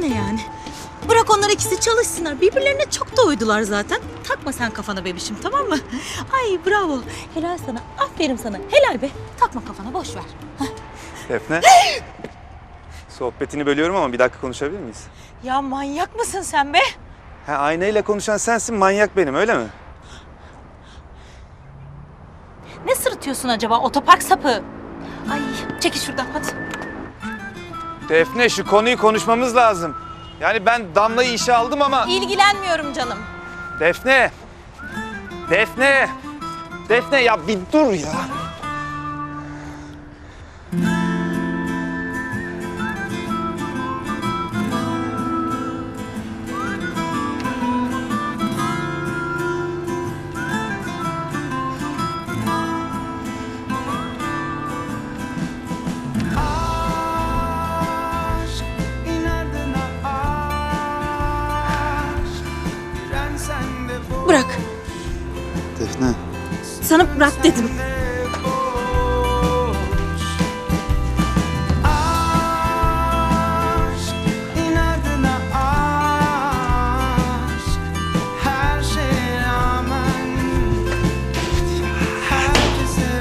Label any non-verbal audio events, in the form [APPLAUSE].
ne yani? Bırak onlar ikisi çalışsınlar. Birbirlerine çok da uydular zaten. Takma sen kafana bebişim tamam mı? Ay bravo. Helal sana. Aferin sana. Helal be. Takma kafana boş ver. Defne. [GASPS] Sohbetini bölüyorum ama bir dakika konuşabilir miyiz? Ya manyak mısın sen be? Ha, aynayla konuşan sensin, manyak benim öyle mi? Ne sırıtıyorsun acaba otopark sapı? Ay çekil şuradan hadi. Defne şu konuyu konuşmamız lazım. Yani ben Damla'yı işe aldım ama... İlgilenmiyorum canım. Defne! Defne! Defne ya bir dur ya. Defne. Sana bırak dedim.